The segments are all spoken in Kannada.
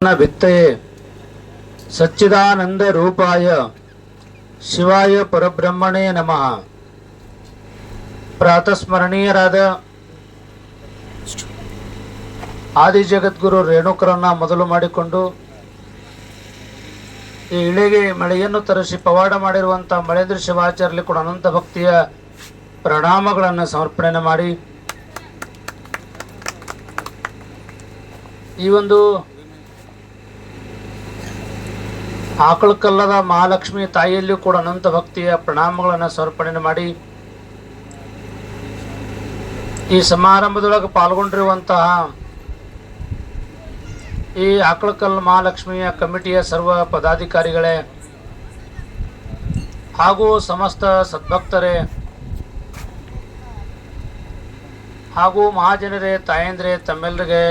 ಭಿತ್ತಯೇ ಸಚ್ಚಿದಾನಂದ ರೂಪಾಯ. ಶಿವಾಯ ಪರಬ್ರಹ್ಮಣೇ ನಮಃ. ಪ್ರಾತಸ್ಮರಣೀಯರಾದ ಆದಿ ಜಗದ್ಗುರು ರೇಣುಕರನ್ನ ಮೊದಲು ಮಾಡಿಕೊಂಡು, ಈ ಇಳೆಗೆ ಮಳೆಯನ್ನು ತರಿಸಿ ಪವಾಡ ಮಾಡಿರುವಂಥ ಮಳೇಂದ್ರ ಶಿವಾಚಾರ್ಯ ಕೂಡ ಅನಂತ ಭಕ್ತಿಯ ಪ್ರಣಾಮಗಳನ್ನು ಸಮರ್ಪಣೆ ಮಾಡಿ, ಈ ಒಂದು ಆಕಳಕಲ್ಲದ ಮಹಾಲಕ್ಷ್ಮಿ ತಾಯಿಯಲ್ಲಿಯೂ ಕೂಡ ಅನಂತ ಭಕ್ತಿಯ ಪ್ರಣಾಮಗಳನ್ನು ಸಮರ್ಪಣೆ ಮಾಡಿ ಈ ಸಮಾರಂಭದೊಳಗೆ ಪಾಲ್ಗೊಂಡಿರುವಂತಹ ಈ ಆಕಳಕಲ್ ಮಹಾಲಕ್ಷ್ಮಿಯ ಕಮಿಟಿಯ ಸರ್ವ ಪದಾಧಿಕಾರಿಗಳೇ ಹಾಗೂ ಸಮಸ್ತ ಸದ್ಭಕ್ತರೇ ಹಾಗೂ ಮಹಾಜನರೇ ತಾಯಂದ್ರೆ ತಮ್ಮೆಲ್ಲರಿಗೆ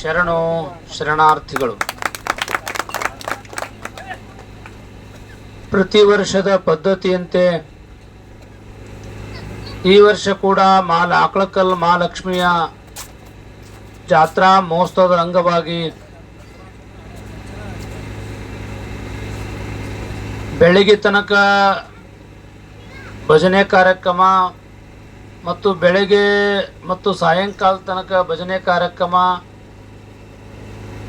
ಶರಣು ಶರಣಾರ್ಥಿಗಳು. ಪ್ರತಿ ವರ್ಷದ ಪದ್ಧತಿಯಂತೆ ಈ ವರ್ಷ ಕೂಡ ಮಾಲ್ ಆಕಳಕಲ್ ಮಹಾಲಕ್ಷ್ಮಿಯ ಜಾತ್ರಾ ಮಹೋತ್ಸವದ ಅಂಗವಾಗಿ ಬೆಳಿಗ್ಗೆ ತನಕ ಭಜನೆ ಕಾರ್ಯಕ್ರಮ ಮತ್ತು ಬೆಳಗ್ಗೆ ಮತ್ತು ಸಾಯಂಕಾಲ ತನಕ ಭಜನೆ ಕಾರ್ಯಕ್ರಮ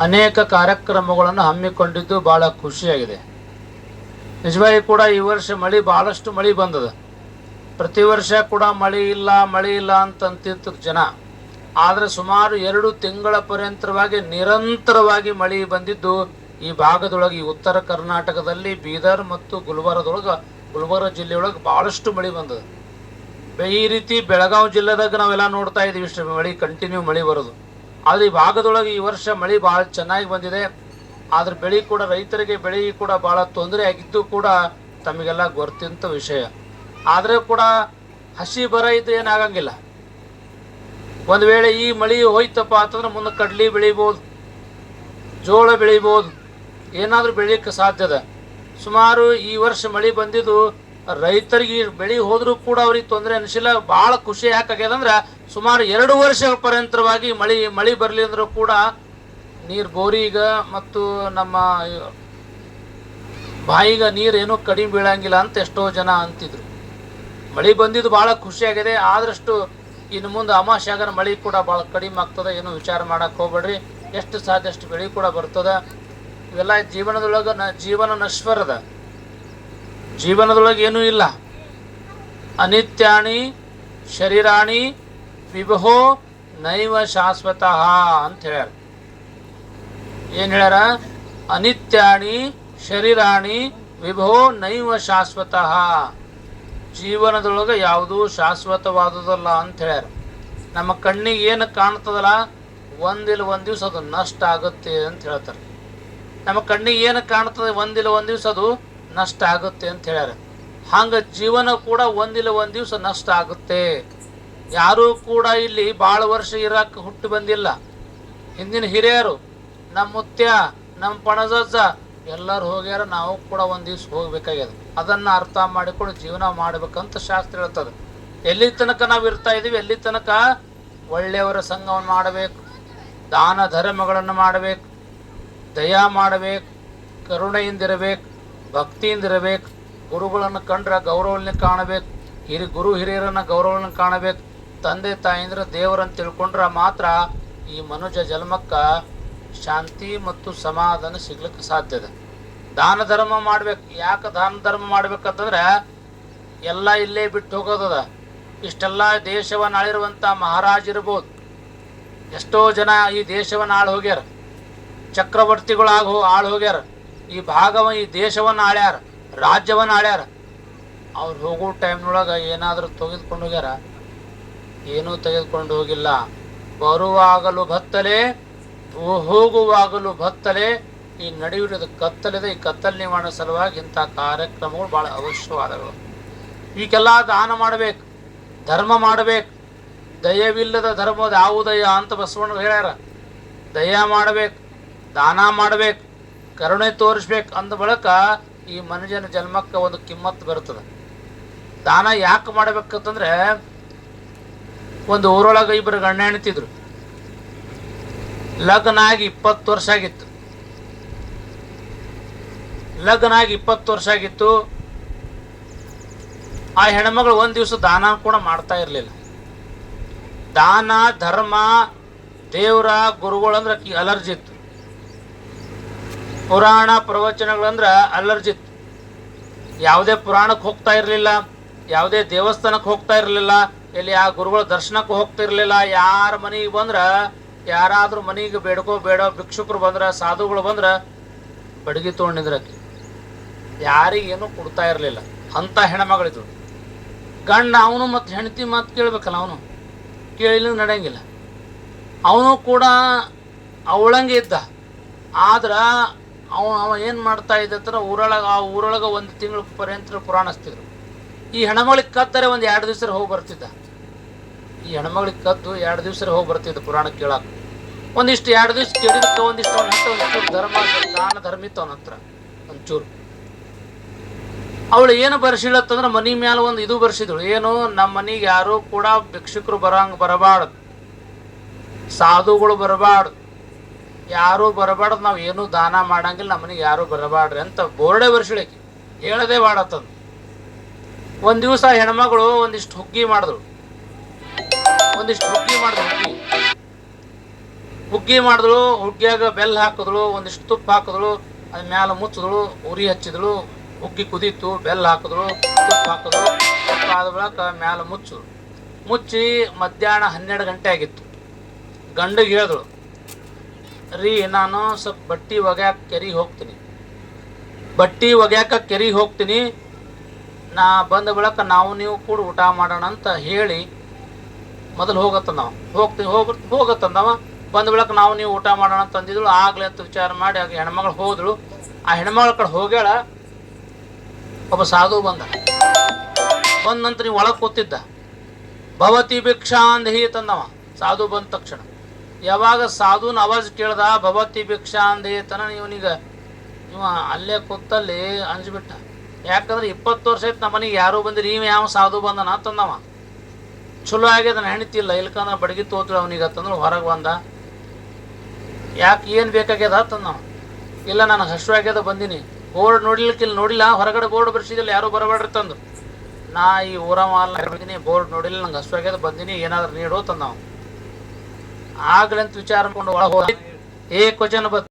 ಅನೇಕ ಕಾರ್ಯಕ್ರಮಗಳನ್ನು ಹಮ್ಮಿಕೊಂಡಿದ್ದು ಭಾಳ ಖುಷಿಯಾಗಿದೆ. ನಿಜವಾಗಿ ಕೂಡ ಈ ವರ್ಷ ಮಳೆ ಭಾಳಷ್ಟು ಮಳೆ ಬಂದದ. ಪ್ರತಿ ವರ್ಷ ಕೂಡ ಮಳೆ ಇಲ್ಲ ಮಳೆ ಇಲ್ಲ ಅಂತ ಅಂತಿರ್ತಾರೆ ಜನ. ಆದರೆ ಸುಮಾರು ಎರಡು ತಿಂಗಳ ಪರ್ಯಂತರವಾಗಿ ನಿರಂತರವಾಗಿ ಮಳೆ ಬಂದಿದ್ದು ಈ ಭಾಗದೊಳಗೆ, ಈ ಉತ್ತರ ಕರ್ನಾಟಕದಲ್ಲಿ, ಬೀದರ್ ಮತ್ತು ಗುಲ್ಬರ್ಗದೊಳಗೆ, ಗುಲ್ಬರ್ಗ ಜಿಲ್ಲೆಯೊಳಗೆ ಭಾಳಷ್ಟು ಮಳೆ ಬಂದದ. ಈ ರೀತಿ ಬೆಳಗಾವಿ ಜಿಲ್ಲೆದಾಗ ನಾವೆಲ್ಲ ನೋಡ್ತಾ ಇದ್ದೀವಿ, ಇಷ್ಟು ಮಳೆ ಕಂಟಿನ್ಯೂ ಮಳೆ ಬರೋದು. ಆದರೆ ಈ ಭಾಗದೊಳಗೆ ಈ ವರ್ಷ ಮಳೆ ಭಾಳ ಚೆನ್ನಾಗಿ ಬಂದಿದೆ. ಆದ್ರೆ ಬೆಳೆ ಕೂಡ ರೈತರಿಗೆ ಬೆಳೆ ಕೂಡ ಭಾಳ ತೊಂದರೆ ಆಗಿದ್ದು ಕೂಡ ತಮಗೆಲ್ಲ ಗೊತ್ತಿಂತ ವಿಷಯ. ಆದರೆ ಕೂಡ ಹಸಿ ಬರ ಇದು ಏನಾಗಂಗಿಲ್ಲ ಒಂದು ವೇಳೆ ಈ ಮಳೆ ಹೋಯ್ತಪ್ಪ ಅಂತಂದ್ರೆ ಮುಂದೆ ಕಡ್ಲಿ ಬೆಳಿಬೋದು, ಜೋಳ ಬೆಳಿಬೋದು, ಏನಾದರೂ ಬೆಳೀಲಿಕ್ಕೆ ಸಾಧ್ಯದ ಸುಮಾರು ಈ ವರ್ಷ ಮಳೆ ಬಂದಿದ್ದು ರೈತರಿಗೆ ಬೆಳೆ ಹೋದ್ರೂ ಕೂಡ ಅವ್ರಿಗೆ ತೊಂದರೆ ಅನಿಸಿಲ್ಲ. ಭಾಳ ಖುಷಿ ಯಾಕಾಗ್ಯದ ಅಂದ್ರೆ ಸುಮಾರು ಎರಡು ವರ್ಷ ಪರ್ಯಂತರವಾಗಿ ಮಳೆ ಮಳೆ ಬರಲಿ ಅಂದ್ರೂ ಕೂಡ ನೀರು ಬೋರಿಗ ಮತ್ತು ನಮ್ಮ ಬಾಯಿಗ ನೀರೇನು ಕಡಿಮೆ ಬೀಳಂಗಿಲ್ಲ ಅಂತ ಎಷ್ಟೋ ಜನ ಅಂತಿದ್ರು. ಮಳೆ ಬಂದಿದ್ದು ಭಾಳ ಖುಷಿಯಾಗಿದೆ ಆದಷ್ಟು ಇನ್ನು ಮುಂದೆ ಅಮಾಶ್ಯಾಗನ ಮಳೆ ಕೂಡ ಭಾಳ ಕಡಿಮೆ ಆಗ್ತದೆ. ಏನು ವಿಚಾರ ಮಾಡಕ್ಕೆ ಹೋಗ್ಬೇಡ್ರಿ. ಎಷ್ಟು ಸಾಧ್ಯ ಅಷ್ಟು ಬೆಳೆ ಕೂಡ ಬರ್ತದೆ. ಇವೆಲ್ಲ ಜೀವನದೊಳಗೆ ನ ಜೀವನ ನಶ್ವರದ. ಜೀವನದೊಳಗೆ ಏನೂ ಇಲ್ಲ. ಅನಿತ್ಯಾಣಿ, ಶರೀರಾಣಿ ವಿಭೋ ನೈವ ಶಾಶ್ವತಃ ಅಂತ ಹೇಳ್ಯಾರ. ಏನು ಹೇಳ್ಯಾರ? ಅನಿತ್ಯಾಣಿ ಶರೀರಾಣಿ ವಿಭೋ ನೈವ ಶಾಶ್ವತ. ಜೀವನದೊಳಗೆ ಯಾವುದೂ ಶಾಶ್ವತವಾದುದಲ್ಲ ಅಂತ ಹೇಳ್ಯಾರ. ನಮ್ಮ ಕಣ್ಣಿಗೆ ಏನು ಕಾಣ್ತದಲ್ಲ? ಒಂದಿಲ್ಲ ಒಂದು ದಿವಸ ಅದು ನಷ್ಟ ಆಗುತ್ತೆ ಅಂತ ಹೇಳ್ತಾರೆ. ನಮ್ಮ ಕಣ್ಣಿಗೆ ಏನು ಕಾಣ್ತದೆ? ಒಂದಿಲ್ಲ ಒಂದು ದಿವಸ ಅದು ನಷ್ಟ ಆಗುತ್ತೆ ಅಂತ ಹೇಳ್ಯಾರ. ಹಂಗೆ ಜೀವನ ಕೂಡ ಒಂದಿಲ್ಲ ಒಂದು ದಿವಸ ನಷ್ಟ ಆಗುತ್ತೆ. ಯಾರೂ ಕೂಡ ಇಲ್ಲಿ ಭಾಳ ವರ್ಷ ಇರಕ್ಕೆ ಹುಟ್ಟು ಬಂದಿಲ್ಲ. ಹಿಂದಿನ ಹಿರಿಯರು ನಮ್ಮ ಮುತ್ಯ ನಮ್ಮ ಪಣಜಜ್ಜ ಎಲ್ಲರೂ ಹೋಗ್ಯಾರ, ನಾವು ಕೂಡ ಒಂದು ದಿವ್ಸ ಹೋಗ್ಬೇಕಾಗ್ಯದ. ಅದನ್ನು ಅರ್ಥ ಮಾಡಿಕೊಂಡು ಜೀವನ ಮಾಡ್ಬೇಕಂತ ಶಾಸ್ತ್ರ ಹೇಳ್ತದೆ. ಎಲ್ಲಿ ತನಕ ನಾವು ಇರ್ತಾ ಇದೀವಿ, ಎಲ್ಲಿ ತನಕ ಒಳ್ಳೆಯವರ ಸಂಘವನ್ನು ಮಾಡಬೇಕು, ದಾನ ಧರ್ಮಗಳನ್ನು ಮಾಡಬೇಕು, ದಯಾ ಮಾಡಬೇಕು, ಕರುಣೆಯಿಂದಿರಬೇಕು, ಭಕ್ತಿಯಿಂದಿರಬೇಕು, ಗುರುಗಳನ್ನು ಕಂಡ್ರೆ ಗೌರವವನ್ನು ಕಾಣಬೇಕು, ಹಿರಿ ಗುರು ಹಿರಿಯರನ್ನ ಗೌರವವನ್ನು ಕಾಣಬೇಕು, ತಂದೆ ತಾಯಿಂದ್ರ ದೇವರನ್ನು ತಿಳ್ಕೊಂಡ್ರೆ ಮಾತ್ರ ಈ ಮನುಜ ಜನ್ಮಕ್ಕ ಶಾಂತಿ ಮತ್ತು ಸಮಾಧಾನ ಸಿಗ್ಲಿಕ್ಕೆ ಸಾಧ್ಯದ ದಾನ ಧರ್ಮ ಮಾಡ್ಬೇಕು. ಯಾಕೆ ದಾನ ಧರ್ಮ ಮಾಡ್ಬೇಕಂತಂದ್ರೆ ಎಲ್ಲ ಇಲ್ಲೇ ಬಿಟ್ಟು ಹೋಗೋದದ. ಇಷ್ಟೆಲ್ಲ ದೇಶವನ್ನು ಆಳಿರುವಂಥ ಮಹಾರಾಜ ಇರ್ಬೋದು. ಎಷ್ಟೋ ಜನ ಈ ದೇಶವನ್ನು ಆಳು ಹೋಗ್ಯಾರ. ಚಕ್ರವರ್ತಿಗಳಾಗ ಆಳು ಹೋಗ್ಯಾರ. ಈ ಭಾಗವ ಈ ದೇಶವನ್ನು ಆಳ್ಯಾರ, ರಾಜ್ಯವನ್ನು ಆಳ್ಯಾರ. ಅವ್ರು ಹೋಗೋ ಟೈಮ್ನೊಳಗೆ ಏನಾದರೂ ತೆಗೆದುಕೊಂಡು ಹೋಗ್ಯಾರ. ಏನೂ ತೆಗೆದುಕೊಂಡು ಹೋಗಿಲ್ಲ. ಬರುವಾಗಲು ಭತ್ತಲೆ ಹೋಗುವಾಗಲು ಭತ್ತಲೆ ಈ ನಡೆಯುವುದು ಕತ್ತಲಿದೆ, ಈ ಕತ್ತಲ್ ನಿವಾರಣ ಸಲುವಾಗಿ ಇಂಥ ಕಾರ್ಯಕ್ರಮಗಳು ಭಾಳ ಅವಶ್ಯವಾದಗಳು ಈಗೆಲ್ಲ ದಾನ ಮಾಡಬೇಕು, ಧರ್ಮ ಮಾಡಬೇಕು. ದಯವಿಲ್ಲದ ಧರ್ಮದ ಯಾವುದಯ ಅಂತ ಬಸವಣ್ಣ ಹೇಳ್ಯಾರ. ದಯ ಮಾಡಬೇಕು, ದಾನ ಮಾಡಬೇಕು, ಕರುಣೆ ತೋರಿಸ್ಬೇಕು ಅಂದ ಬಳಿಕ ಈ ಮನುಷ್ಯನ ಜನ್ಮಕ್ಕೆ ಒಂದು ಕಿಮ್ಮತ್ತು ಬರ್ತದೆ ದಾನ ಯಾಕೆ ಮಾಡ್ಬೇಕಂತಂದ್ರೆ, ಒಂದು ಊರೊಳಗೆ ಇಬ್ಬರು ಗಣ್ಯ ಹೆಣ್ತಿದ್ರು ಲಗ್ನ ಆಗಿ ಇಪ್ಪತ್ತು ವರ್ಷ ಆಗಿತ್ತು. ಲಗ್ನ ಆಗಿ ಇಪ್ಪತ್ತು ವರ್ಷ ಆಗಿತ್ತು. ಆ ಹೆಣ್ಮಗಳು ಒಂದು ದಿವಸ ದಾನ ಕೂಡ ಮಾಡ್ತಾ ಇರಲಿಲ್ಲ. ದಾನ, ಧರ್ಮ, ದೇವರ ಗುರುಗಳಂದ್ರೆ ಅಲರ್ಜಿ ಇತ್ತು. ಪುರಾಣ ಪ್ರವಚನಗಳಂದ್ರೆ ಅಲರ್ಜಿ ಇತ್ತು. ಯಾವುದೇ ಪುರಾಣಕ್ಕೆ ಹೋಗ್ತಾ ಇರಲಿಲ್ಲ, ಯಾವುದೇ ದೇವಸ್ಥಾನಕ್ಕೆ ಹೋಗ್ತಾ ಇರಲಿಲ್ಲ ಇಲ್ಲಿ ಆ ಗುರುಗಳ ದರ್ಶನಕ್ಕೆ ಹೋಗ್ತಾ ಇರಲಿಲ್ಲ ಯಾರ ಮನೆಗೆ ಬಂದ್ರ ಯಾರಾದ್ರೂ ಮನೆಗೆ ಬೇಡ್ಕೋ ಬೇಡ, ಭಿಕ್ಷುಕರು ಬಂದ್ರ, ಸಾಧುಗಳು ಬಂದ್ರ ಬಡಗಿ ತೊಗೊಂಡಿದ್ರ ಯಾರಿಗೆ ಯಾರಿಗೇನು ಕೊಡ್ತಾ ಇರಲಿಲ್ಲ. ಅಂಥ ಹೆಣ್ಮಗಳಿದ್ರು. ಗಂಡ ಅವನು ಮತ್ತು ಹೆಂಡತಿ ಮಾತು ಕೇಳ್ಬೇಕಲ್ಲ ಅವನು? ಕೇಳಿಲ್ಲ, ನಡೆಯಂಗಿಲ್ಲ. ಅವನು ಕೂಡ ಅವಳಂಗೆ ಇದ್ದ. ಆದ್ರೆ ಅವ ಅವ ಏನು ಮಾಡ್ತಾ ಇದ್ದ ಅಂದ್ರೆ ಊರೊಳಗೆ, ಆ ಊರೊಳಗೆ ಒಂದು ತಿಂಗಳ ಪರ್ಯಂತ ಪುರಾಣಿಸ್ತಿದ್ರು. ಈ ಹೆಣ್ಮಗಳಿಗೆ ಕತ್ತರೆ ಒಂದು ಎರಡು ದಿವಸ ಹೋಗಿ ಬರ್ತಿದ್ದ. ಈ ಹೆಣ್ಮಗಳಿಗೆ ಕದ್ದು ಎರಡು ದಿವಸ ಹೋಗಿ ಬರ್ತಿದ್ದು ಪುರಾಣ ಕೇಳಕ್ಕೆ ಒಂದಿಷ್ಟು ಎರಡು ದಿವಸ ಕೇಳಿದಕ್ಕೆ ಒಂದಿಷ್ಟು ಒಂದಿಷ್ಟು ಧರ್ಮ, ದಾನ ಧರ್ಮಿತ್ತು ಅವನ ಹತ್ರ, ಒಂಚೂರು. ಅವಳು ಏನು ಬರ್ಸಿಳತ್ತಂದ್ರೆ ಮನಿ ಮ್ಯಾಲ ಒಂದು ಇದು ಬರ್ಸಿದಳು, ಏನು ನಮ್ಮ ಮನೆಗೆ ಯಾರು ಕೂಡ ಭಿಕ್ಷುಕರು ಬರಂಗ್ ಬರಬಾರ್ದು. ಸಾಧುಗಳು ಬರಬಾರ್ದು. ಯಾರು ಬರಬಾರ್ದು, ನಾವು ಏನು ದಾನ ಮಾಡಂಗಿಲ್ಲ ನಮ್ಮ ಮನೆಗೆ ಯಾರು ಬರಬಾರ್ರಿ ಅಂತ ಬೋರ್ಡೆ ಬರ್ಸಿಳಕಿ. ಹೇಳದೆ ಬಾಡತ್ತಂದು ಒಂದು ದಿವಸ ಹೆಣ್ಮಗಳು ಒಂದಿಷ್ಟು ಹುಗ್ಗಿ ಮಾಡಿದಳು. ಒಂದಿಷ್ಟು ಹುಗ್ಗಿ ಮಾಡಿದ್ರು ಹುಗ್ಗಿ. ಹುಗ್ಗಿ ಮಾಡಿದಳು, ಹುಗ್ಗಿಯಾಗ ಬೆಲ್ಲ ಹಾಕಿದ್ಳು, ಒಂದಿಷ್ಟು ತುಪ್ಪ ಹಾಕಿದ್ಳು ಅದ್ರ ಮ್ಯಾಲೆ ಮುಚ್ಚಿದ್ಳು, ಉರಿ ಹಚ್ಚಿದ್ಳು, ಹುಗ್ಗಿ ಕುದೀತು, ಬೆಲ್ಲ ಹಾಕಿದ್ರು ತುಪ್ಪ ಹಾಕಿದ್ರು ತುಪ್ಪ ಆದ ಬಳಿಕ ಮ್ಯಾಲ ಮುಚ್ಚಿದ್ರು ಮುಚ್ಚಿ ಮಧ್ಯಾಹ್ನ ಹನ್ನೆರಡು ಗಂಟೆ ಆಗಿತ್ತು. ಗಂಡಗೆ ಹೇಳಿದಳು, ರೀ ನಾನು ಸ್ವಲ್ಪ ಬಟ್ಟಿ ಒಗ್ಯಾಕ ಕೆರಿ ಹೋಗ್ತೀನಿ. ಬಟ್ಟಿ ಒಗ್ಯಾಕ ಕೆರಿ ಹೋಗ್ತೀನಿ. ನಾ ಬಂದ ಬಳಕ ನಾವು ನೀವು ಕೂಡ ಊಟ ಮಾಡೋಣ ಅಂತ ಹೇಳಿ ಮೊದಲು ಹೋಗತ್ತಂದ ಹೋಗ್ತೀನಿ ಹೋಗ ಹೋಗತ್ತಂದವ. ಬಂದ ಬೆಳಕ ನಾವು ನೀವು ಊಟ ಮಾಡೋಣ ತಂದಿದ್ಳು ಆಗ್ಲೇ ಅಂತ ವಿಚಾರ ಮಾಡಿ ಆಗ ಹೆಣ್ಮಗಳು ಹೋದಳು. ಆ ಹೆಣ್ಮಗಳ ಕಡೆ ಹೋಗ್ಯಾಳ. ಒಬ್ಬ ಸಾಧು ಬಂದ. ಬಂದ ನಂತರ ನೀವು ಒಳಗೆ ಕೂತಿದ್ದ. ಭವತಿ ಭಿಕ್ಷಾ ಅಂದಹಿ ತಂದವ. ಸಾಧು ಬಂದ ತಕ್ಷಣ. ಯಾವಾಗ ಸಾಧುನ ಅವಾಜ್ ಕೇಳ್ದ, ಭವತಿ ಭಿಕ್ಷಾ ಅಂದಹಿ ತನ ಇವನಿಗ ಇವ ಅಲ್ಲೇ ಕೂತಲ್ಲಿ ಅಂಜ್ಬಿಟ್ಟ. ಯಾಕಂದ್ರೆ ಇಪ್ಪತ್ತು ವರ್ಷ ಆಯ್ತು ನಮ್ಮ ಮನೆಗೆ ಯಾರೂ ಬಂದಿರಿ ಇವ ಯಾವ ಸಾಧು ಬಂದನ ತಂದವ. ಚಲೋ ಆಗ್ಯದ ನನ್ನ ಹೆಣಿತಿಲ್ಲ ಇಲ್ಲ. ಇಲ್ಕಂದ್ರೆ ಬಡಗಿ ತೋತ್ರ ಅವನಿಗೆ ಅಂತಂದ್ರೆ ಹೊರಗೆ ಬಂದ. ಯಾಕೆ ಏನು ಬೇಕಾಗ್ಯದ ತಂದವ ಇಲ್ಲ ನಾನು ಹಸು ಆಗ್ಯದ, ಬಂದೀನಿ. ಬೋರ್ಡ್ ನೋಡಿಲಿಕ್ಕಿಲ್ಲ ನೋಡಿಲ್ಲ, ಹೊರಗಡೆ ಬೋರ್ಡ್ ಬರ್ಸಿದಿಲ್ಲ ಯಾರು ಬರಬೇಡ್ರಿ ತಂದು. ನಾ ಈ ಊರ ಬಂದಿನಿ, ಬೋರ್ಡ್ ನೋಡಿಲ್ಲ, ನಂಗೆ ಹಸು ಆಗ್ಯದ, ಬಂದಿನಿ, ಏನಾದ್ರು ನೀಡು ನಾವು ಆಗ್ಲಂತ ವಿಚಾರ ಮಾಡ್ಕೊಂಡು ಒಳಗೆ ಹೋದ. ಏ ಕ್ವಶನ್ ಬತ್